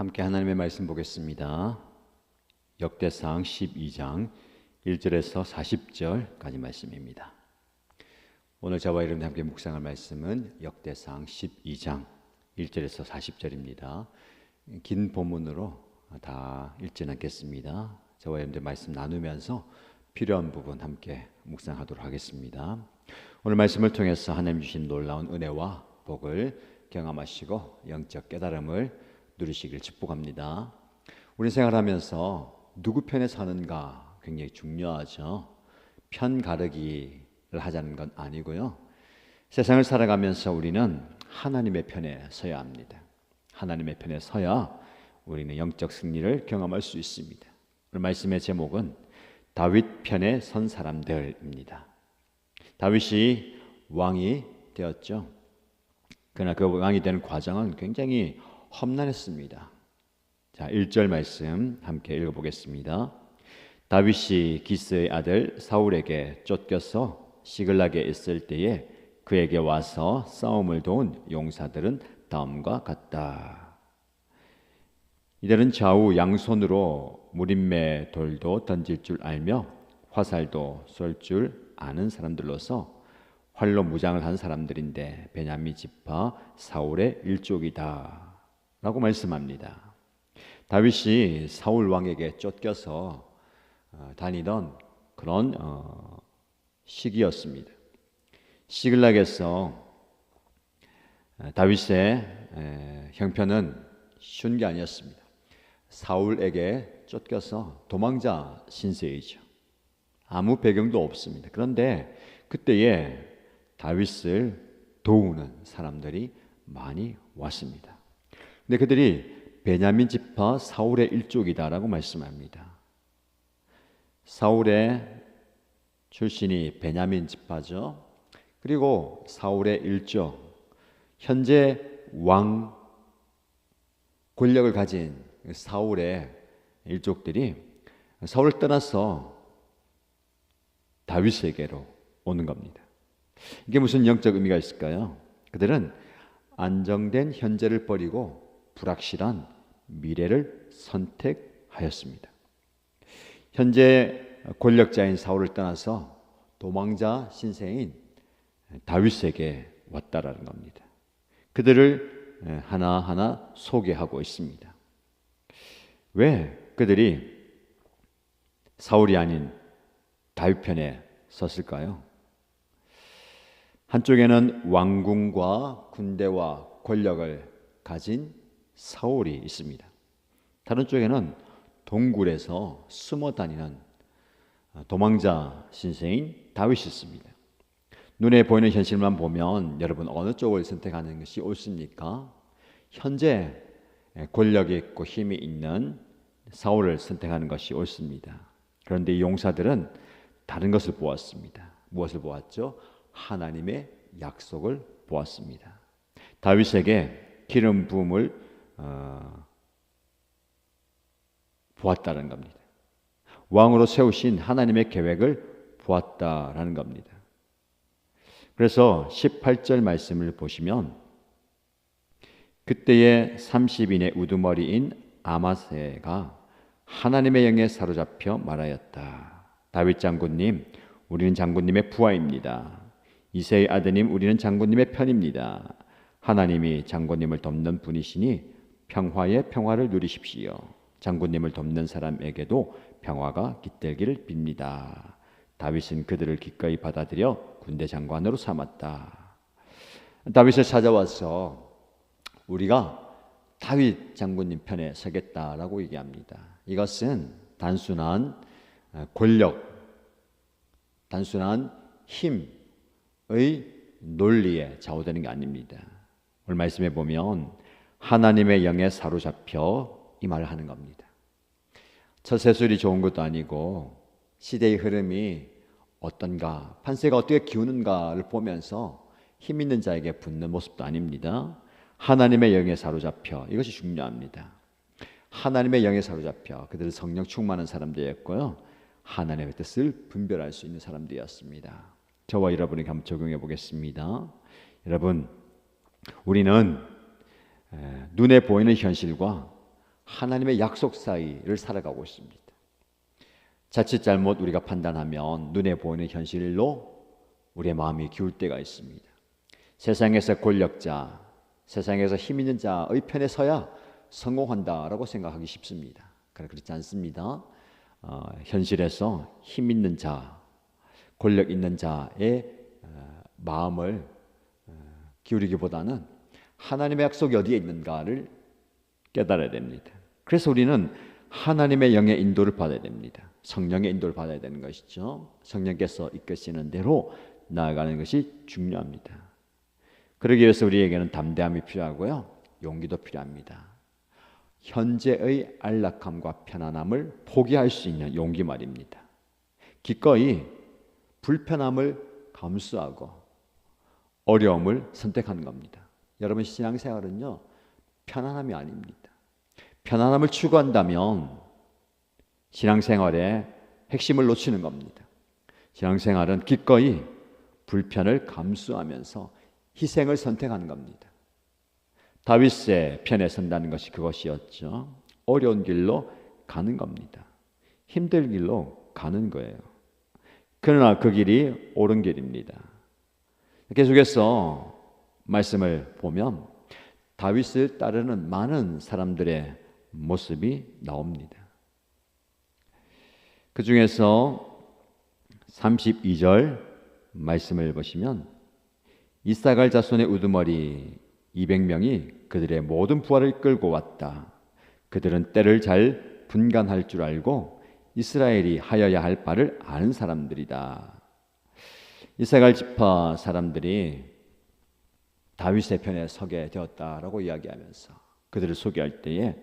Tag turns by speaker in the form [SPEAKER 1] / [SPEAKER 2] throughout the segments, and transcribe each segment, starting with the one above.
[SPEAKER 1] 함께 하나님의 말씀 보겠습니다. 역대상 12장 1절에서 40절까지 말씀입니다. 오늘 저와 여러분 함께 묵상할 말씀은 역대상 12장 1절에서 40절입니다. 긴 본문으로 다 읽지는 않겠습니다. 저와 여러분들 말씀 나누면서 필요한 부분 함께 묵상하도록 하겠습니다. 오늘 말씀을 통해서 하나님 주신 놀라운 은혜와 복을 경험하시고 영적 깨달음을 누리시길 축복합니다. 우리 생활하면서 누구 편에 서는가 굉장히 중요하죠. 편 가르기를 하자는 건 아니고요. 세상을 살아가면서 우리는 하나님의 편에 서야 합니다. 하나님의 편에 서야 우리는 영적 승리를 경험할 수 있습니다. 오늘 말씀의 제목은 다윗 편에 선 사람들입니다. 다윗이 왕이 되었죠. 그러나 그 왕이 되는 과정은 굉장히 험난했습니다. 자, 1절 말씀 함께 읽어 보겠습니다. 다윗이 기스의 아들 사울에게 쫓겨서 시글락에 있을 때에 그에게 와서 싸움을 도운 용사들은 다음과 같다. 이들은 좌우 양손으로 무림매 돌도 던질 줄 알며 화살도 쏠 줄 아는 사람들로서 활로 무장을 한 사람들인데 베냐민 지파 사울의 일족이다. 라고 말씀합니다. 다윗이 사울 왕에게 쫓겨서 어, 다니던 그런 어, 시기였습니다. 시글락에서 어, 다윗의 형편은 쉬운 게 아니었습니다. 사울에게 쫓겨서 도망자 신세이죠. 아무 배경도 없습니다. 그런데 그때에 다윗을 도우는 사람들이 많이 왔습니다. 근데 그들이 베냐민 지파 사울의 일족이다라고 말씀합니다. 사울의 출신이 베냐민 지파죠. 그리고 사울의 일족, 현재 왕 권력을 가진 사울의 일족들이 사울을 떠나서 다윗에게로 오는 겁니다. 이게 무슨 영적 의미가 있을까요? 그들은 안정된 현재를 버리고 불확실한 미래를 선택하였습니다. 현재 권력자인 사울을 떠나서 도망자 신세인 다윗에게 왔다라는 겁니다. 그들을 하나하나 소개하고 있습니다. 왜 그들이 사울이 아닌 다윗 편에 섰을까요? 한쪽에는 왕궁과 군대와 권력을 가진 사울이 있습니다. 다른 쪽에는 동굴에서 숨어 다니는 도망자 신세인 다윗이 있습니다. 눈에 보이는 현실만 보면 여러분 어느 쪽을 선택하는 것이 옳습니까? 현재 권력이 있고 힘이 있는 사울을 선택하는 것이 옳습니다. 그런데 이 용사들은 다른 것을 보았습니다. 무엇을 보았죠? 하나님의 약속을 보았습니다. 다윗에게 기름 부음을 어, 보았다는 겁니다. 왕으로 세우신 하나님의 계획을 보았다라는 겁니다. 그래서 18절 말씀을 보시면 그때의 30인의 우두머리인 아마세가 하나님의 영에 사로잡혀 말하였다. 다윗 장군님, 우리는 장군님의 부하입니다. 이세의 아드님, 우리는 장군님의 편입니다. 하나님이 장군님을 돕는 분이시니 평화의 평화를 누리십시오. 장군님을 돕는 사람에게도 평화가 깃들기를 빕니다. 다윗은 그들을 기꺼이 받아들여 군대 장관으로 삼았다. 다윗을 찾아와서 우리가 다윗 장군님 편에 서겠다라고 얘기합니다. 이것은 단순한 권력, 단순한 힘의 논리에 좌우되는 게 아닙니다. 오늘 말씀해 보면 하나님의 영에 사로잡혀 이 말을 하는 겁니다. 처세술이 좋은 것도 아니고 시대의 흐름이 어떤가, 판세가 어떻게 기우는가를 보면서 힘 있는 자에게 붙는 모습도 아닙니다. 하나님의 영에 사로잡혀 이것이 중요합니다. 하나님의 영에 사로잡혀 그들은 성령 충만한 사람들이었고요. 하나님의 뜻을 분별할 수 있는 사람들이었습니다. 저와 여러분에게 한번 적용해 보겠습니다. 여러분, 우리는 눈에 보이는 현실과 하나님의 약속 사이를 살아가고 있습니다. 자칫 잘못 우리가 판단하면 눈에 보이는 현실로 우리의 마음이 기울 때가 있습니다. 세상에서 권력자, 세상에서 힘 있는 자의 편에 서야 성공한다라고 생각하기 쉽습니다. 그렇지 않습니다. 어, 현실에서 힘 있는 자, 권력 있는 자의 어, 마음을 어, 기울이기보다는 하나님의 약속이 어디에 있는가를 깨달아야 됩니다. 그래서 우리는 하나님의 영의 인도를 받아야 됩니다. 성령의 인도를 받아야 되는 것이죠. 성령께서 이끄시는 대로 나아가는 것이 중요합니다. 그러기 위해서 우리에게는 담대함이 필요하고요. 용기도 필요합니다. 현재의 안락함과 편안함을 포기할 수 있는 용기 말입니다. 기꺼이 불편함을 감수하고 어려움을 선택하는 겁니다. 여러분 신앙생활은요 편안함이 아닙니다. 편안함을 추구한다면 신앙생활의 핵심을 놓치는 겁니다. 신앙생활은 기꺼이 불편을 감수하면서 희생을 선택하는 겁니다. 다윗의 편에 선다는 것이 그것이었죠. 어려운 길로 가는 겁니다. 힘들 길로 가는 거예요. 그러나 그 길이 옳은 길입니다. 계속해서 말씀을 보면 다윗을 따르는 많은 사람들의 모습이 나옵니다. 그 중에서 32절 말씀을 보시면 이사갈 자손의 우두머리 200명이 그들의 모든 부하를 끌고 왔다. 그들은 때를 잘 분간할 줄 알고 이스라엘이 하여야 할 바를 아는 사람들이다. 이사갈 지파 사람들이 다윗의 편에 서게 되었다라고 이야기하면서 그들을 소개할 때에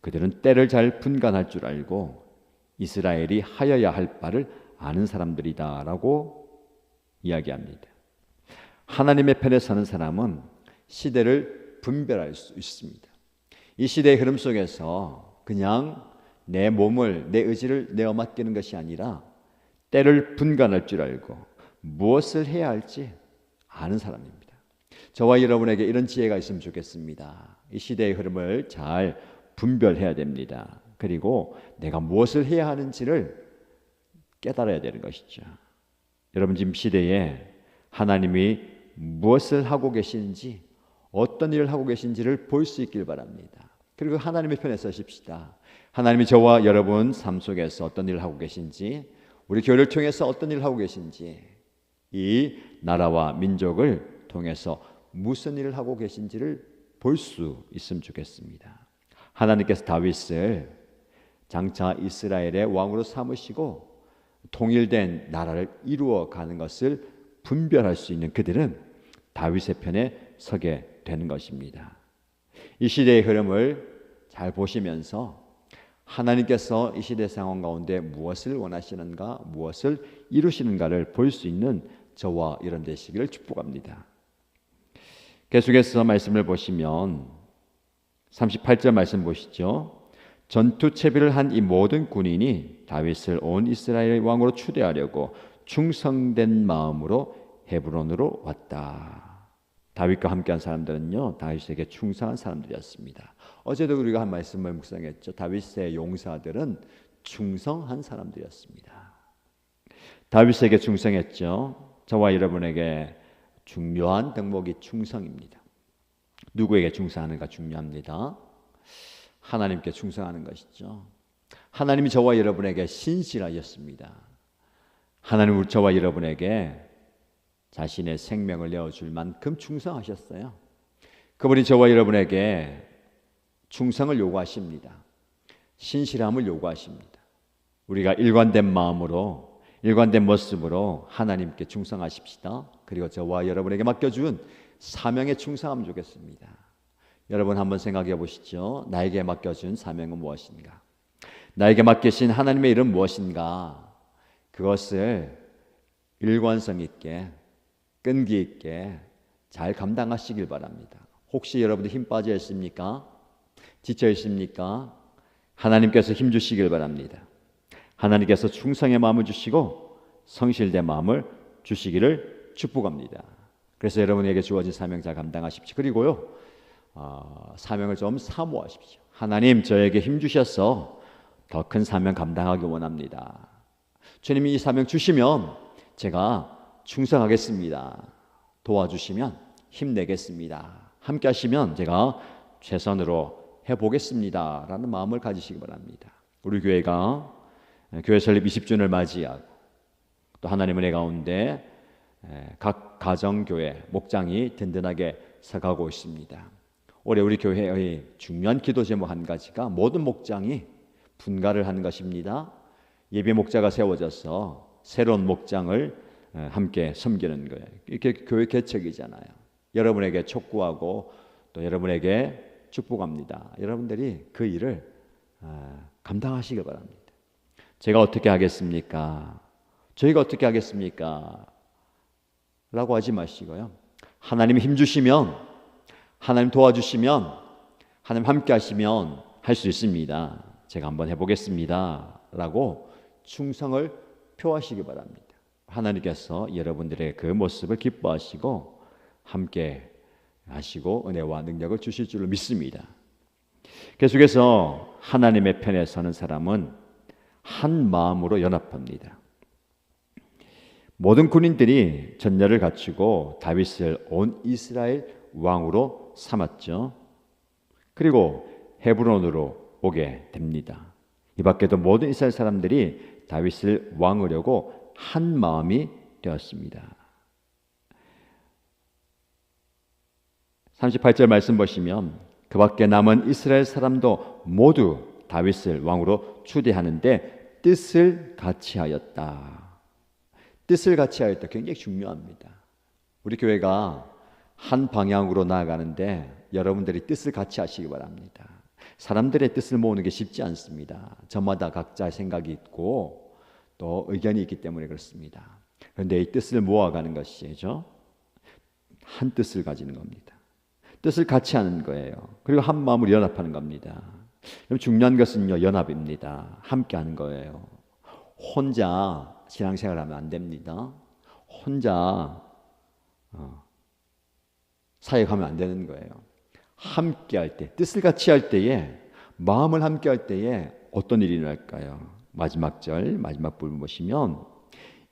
[SPEAKER 1] 그들은 때를 잘 분간할 줄 알고 이스라엘이 하여야 할 바를 아는 사람들이다라고 이야기합니다. 하나님의 편에 서는 사람은 시대를 분별할 수 있습니다. 이 시대의 흐름 속에서 그냥 내 몸을 내 의지를 내어 맡기는 것이 아니라 때를 분간할 줄 알고 무엇을 해야 할지 아는 사람입니다. 저와 여러분에게 이런 지혜가 있으면 좋겠습니다. 이 시대의 흐름을 잘 분별해야 됩니다. 그리고 내가 무엇을 해야 하는지를 깨달아야 되는 것이죠. 여러분 지금 시대에 하나님이 무엇을 하고 계시는지 어떤 일을 하고 계신지를 볼 수 있길 바랍니다. 그리고 하나님의 편에 서십시다. 하나님이 저와 여러분 삶 속에서 어떤 일을 하고 계신지, 우리 교회를 통해서 어떤 일을 하고 계신지, 이 나라와 민족을 통해서 무슨 일을 하고 계신지를 볼 수 있으면 좋겠습니다. 하나님께서 다윗을 장차 이스라엘의 왕으로 삼으시고 통일된 나라를 이루어 가는 것을 분별할 수 있는 그들은 다윗의 편에 서게 되는 것입니다. 이 시대의 흐름을 잘 보시면서 하나님께서 이 시대 상황 가운데 무엇을 원하시는가, 무엇을 이루시는가를 볼 수 있는 저와 이런 되시기를 축복합니다. 계속해서 말씀을 보시면 38절 말씀 보시죠. 전투 채비를 한 이 모든 군인이 다윗을 온 이스라엘 왕으로 추대하려고 충성된 마음으로 헤브론으로 왔다. 다윗과 함께한 사람들은요 다윗에게 충성한 사람들이었습니다. 어제도 우리가 한 말씀을 묵상했죠. 다윗의 용사들은 충성한 사람들이었습니다. 다윗에게 충성했죠. 저와 여러분에게 중요한 덕목이 충성입니다. 누구에게 충성하는가 중요합니다. 하나님께 충성하는 것이죠. 하나님이 저와 여러분에게 신실하였습니다. 하나님 저와 여러분에게 자신의 생명을 내어줄 만큼 충성하셨어요. 그분이 저와 여러분에게 충성을 요구하십니다. 신실함을 요구하십니다. 우리가 일관된 마음으로 일관된 모습으로 하나님께 충성하십시다. 그리고 저와 여러분에게 맡겨준 사명에 충성하면 좋겠습니다. 여러분 한번 생각해 보시죠. 나에게 맡겨준 사명은 무엇인가? 나에게 맡기신 하나님의 일은 무엇인가? 그것을 일관성 있게 끈기 있게 잘 감당하시길 바랍니다. 혹시 여러분들 힘 빠져 있습니까? 지쳐 있습니까? 하나님께서 힘 주시길 바랍니다. 하나님께서 충성의 마음을 주시고 성실된 마음을 주시기를 축복합니다. 그래서 여러분에게 주어진 사명 잘 감당하십시오. 그리고요, 어, 사명을 좀 사모하십시오. 하나님 저에게 힘 주셔서 더 큰 사명 감당하기 원합니다. 주님이 이 사명 주시면 제가 충성하겠습니다. 도와주시면 힘내겠습니다. 함께 하시면 제가 최선으로 해보겠습니다. 라는 마음을 가지시기 바랍니다. 우리 교회가 교회 설립 20주년을 맞이하고 또 하나님 은혜 가운데 각 가정교회 목장이 든든하게 서가고 있습니다. 올해 우리 교회의 중요한 기도 제목 한 가지가 모든 목장이 분가를 하는 것입니다. 예배 목자가 세워져서 새로운 목장을 함께 섬기는 거예요. 이렇게 교회 개척이잖아요. 여러분에게 촉구하고 또 여러분에게 축복합니다. 여러분들이 그 일을 감당하시길 바랍니다. 제가 어떻게 하겠습니까? 저희가 어떻게 하겠습니까? 라고 하지 마시고요. 하나님 힘 주시면, 하나님 도와주시면, 하나님 함께 하시면 할 수 있습니다. 제가 한번 해보겠습니다. 라고 충성을 표하시기 바랍니다. 하나님께서 여러분들의 그 모습을 기뻐하시고 함께 하시고 은혜와 능력을 주실 줄을 믿습니다. 계속해서 하나님의 편에 서는 사람은 한 마음으로 연합합니다. 모든 군인들이 전열을 갖추고 다윗을 온 이스라엘 왕으로 삼았죠. 그리고 헤브론으로 오게 됩니다. 이 밖에도 모든 이스라엘 사람들이 다윗을 왕으려고 한 마음이 되었습니다. 38절 말씀 보시면 그 밖에 남은 이스라엘 사람도 모두 다윗을 왕으로 추대하는데 뜻을 같이 하였다. 뜻을 같이 하였다. 굉장히 중요합니다. 우리 교회가 한 방향으로 나아가는데 여러분들이 뜻을 같이 하시기 바랍니다. 사람들의 뜻을 모으는 게 쉽지 않습니다. 저마다 각자 생각이 있고 또 의견이 있기 때문에 그렇습니다. 그런데 이 뜻을 모아가는 것이죠. 한 뜻을 가지는 겁니다. 뜻을 같이 하는 거예요. 그리고 한 마음으로 연합하는 겁니다. 중요한 것은요, 연합입니다. 함께 하는 거예요. 혼자 신앙생활 하면 안 됩니다. 혼자 어, 사역하면 안 되는 거예요. 함께 할 때, 뜻을 같이 할 때에, 마음을 함께 할 때에 어떤 일이 날까요? 마지막 절, 마지막 부분 보시면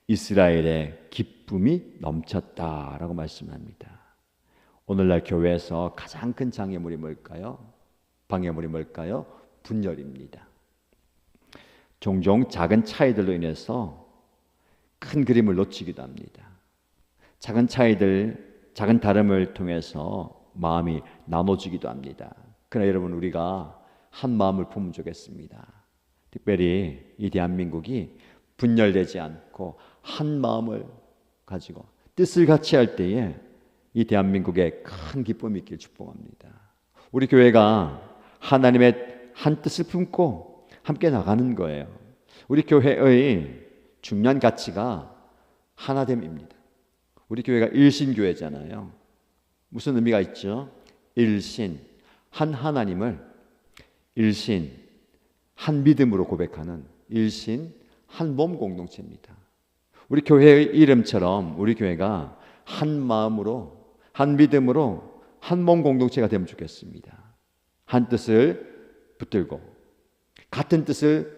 [SPEAKER 1] 이스라엘의 기쁨이 넘쳤다라고 말씀합니다. 오늘날 교회에서 가장 큰 장애물이 뭘까요? 방해물이 뭘까요? 분열입니다. 종종 작은 차이들로 인해서 큰 그림을 놓치기도 합니다. 작은 차이들, 작은 다름을 통해서 마음이 나눠지기도 합니다. 그러나 여러분 우리가 한 마음을 품으면 좋겠습니다. 특별히 이 대한민국이 분열되지 않고 한 마음을 가지고 뜻을 같이 할 때에 이 대한민국에 큰 기쁨이 있길 축복합니다. 우리 교회가 하나님의 한 뜻을 품고 함께 나가는 거예요. 우리 교회의 중요한 가치가 하나됨입니다. 우리 교회가 일신교회잖아요. 무슨 의미가 있죠? 일신, 한 하나님을 일신, 한 믿음으로 고백하는 일신, 한 몸 공동체입니다. 우리 교회의 이름처럼 우리 교회가 한 마음으로, 한 믿음으로, 한 몸 공동체가 되면 좋겠습니다. 한 뜻을 붙들고, 같은 뜻을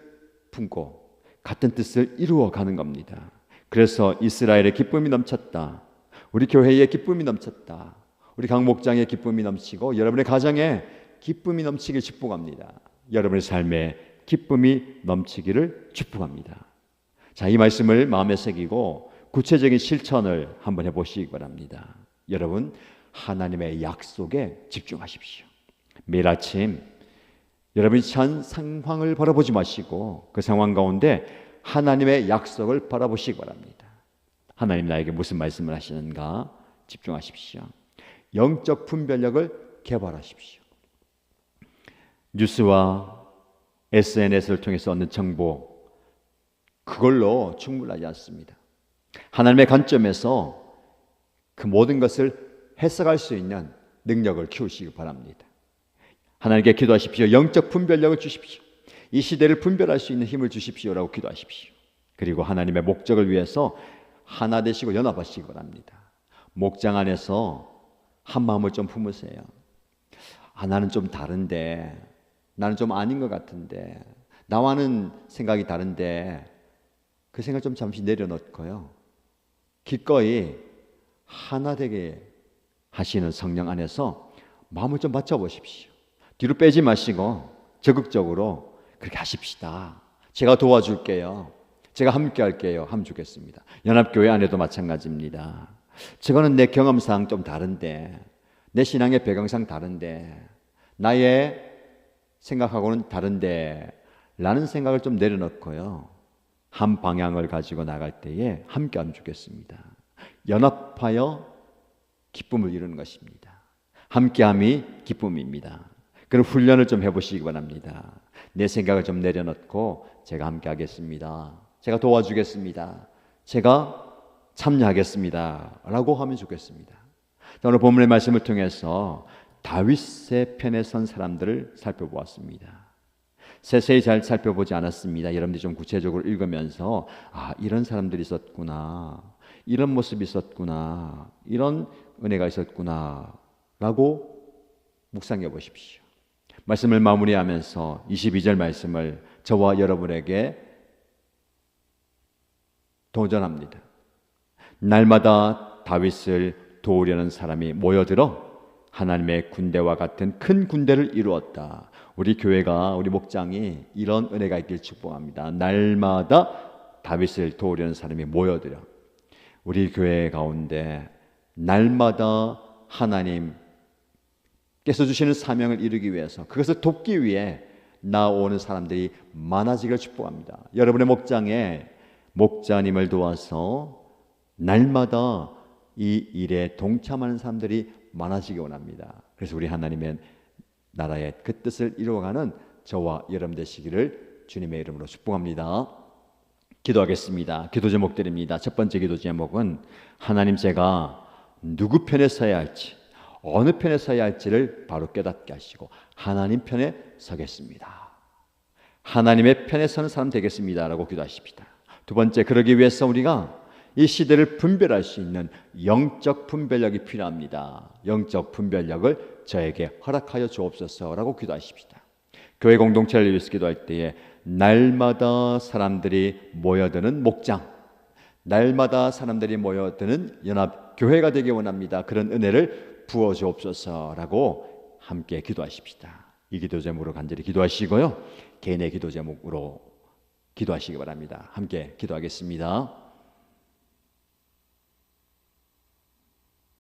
[SPEAKER 1] 품고, 같은 뜻을 이루어 가는 겁니다. 그래서 이스라엘의 기쁨이 넘쳤다. 우리 교회의 기쁨이 넘쳤다. 우리 강 목장의 기쁨이 넘치고 여러분의 가정에 기쁨이 넘치길 축복합니다. 여러분의 삶에 기쁨이 넘치기를 축복합니다. 자, 이 말씀을 마음에 새기고 구체적인 실천을 한번 해 보시기 바랍니다. 여러분, 하나님의 약속에 집중하십시오. 매일 아침 여러분이 처한 상황을 바라보지 마시고 그 상황 가운데 하나님의 약속을 바라보시기 바랍니다. 하나님 나에게 무슨 말씀을 하시는가 집중하십시오. 영적 분별력을 개발하십시오. 뉴스와 SNS를 통해서 얻는 정보 그걸로 충분하지 않습니다. 하나님의 관점에서 그 모든 것을 해석할 수 있는 능력을 키우시기 바랍니다. 하나님께 기도하십시오. 영적 분별력을 주십시오. 이 시대를 분별할 수 있는 힘을 주십시오라고 기도하십시오. 그리고 하나님의 목적을 위해서 하나 되시고 연합하시기 바랍니다. 목장 안에서 한 마음을 좀 품으세요. 아, 나는 좀 다른데, 나는 좀 아닌 것 같은데, 나와는 생각이 다른데, 그 생각 좀 잠시 내려놓고요. 기꺼이 하나 되게 하시는 성령 안에서 마음을 좀 맞춰보십시오. 뒤로 빼지 마시고 적극적으로 그렇게 하십시다. 제가 도와줄게요. 제가 함께 할게요. 하면 좋겠습니다. 연합교회 안에도 마찬가지입니다. 저거는 내 경험상 좀 다른데, 내 신앙의 배경상 다른데, 나의 생각하고는 다른데, 라는 생각을 좀 내려놓고요. 한 방향을 가지고 나갈 때에 함께 하면 좋겠습니다. 연합하여 기쁨을 이루는 것입니다. 함께함이 기쁨입니다. 그런 훈련을 좀 해보시기 바랍니다. 내 생각을 좀 내려놓고 제가 함께 하겠습니다. 제가 도와주겠습니다. 제가 참여하겠습니다. 라고 하면 좋겠습니다. 오늘 본문의 말씀을 통해서 다윗의 편에 선 사람들을 살펴보았습니다. 세세히 잘 살펴보지 않았습니다. 여러분들이 좀 구체적으로 읽으면서 아 이런 사람들이 있었구나, 이런 모습이 있었구나, 이런 은혜가 있었구나라고 묵상해 보십시오. 말씀을 마무리하면서 22절 말씀을 저와 여러분에게 도전합니다. 날마다 다윗을 도우려는 사람이 모여들어 하나님의 군대와 같은 큰 군대를 이루었다. 우리 교회가 우리 목장이 이런 은혜가 있길 축복합니다. 날마다 다윗을 도우려는 사람이 모여들어 우리 교회 가운데 날마다 하나님 께서 주시는 사명을 이루기 위해서 그것을 돕기 위해 나오는 사람들이 많아지길 축복합니다. 여러분의 목장에 목자님을 도와서 날마다 이 일에 동참하는 사람들이 많아지기 원합니다. 그래서 우리 하나님의 나라의 그 뜻을 이루어가는 저와 여러분 되시기를 주님의 이름으로 축복합니다. 기도하겠습니다. 기도 제목 드립니다. 첫 번째 기도 제목은 하나님 제가 누구 편에 서야 할지 어느 편에 서야 할지를 바로 깨닫게 하시고 하나님 편에 서겠습니다. 하나님의 편에 서는 사람 되겠습니다라고 기도하십시다. 두 번째 그러기 위해서 우리가 이 시대를 분별할 수 있는 영적 분별력이 필요합니다. 영적 분별력을 저에게 허락하여 주옵소서라고 기도하십시다. 교회 공동체를 위해서 기도할 때에 날마다 사람들이 모여드는 목장, 날마다 사람들이 모여드는 연합 교회가 되기 원합니다. 그런 은혜를 부어 주옵소서라고 함께 기도하십시다. 이 기도 제목으로 간절히 기도하시고요. 개인의 기도 제목으로 기도하시기 바랍니다. 함께 기도하겠습니다.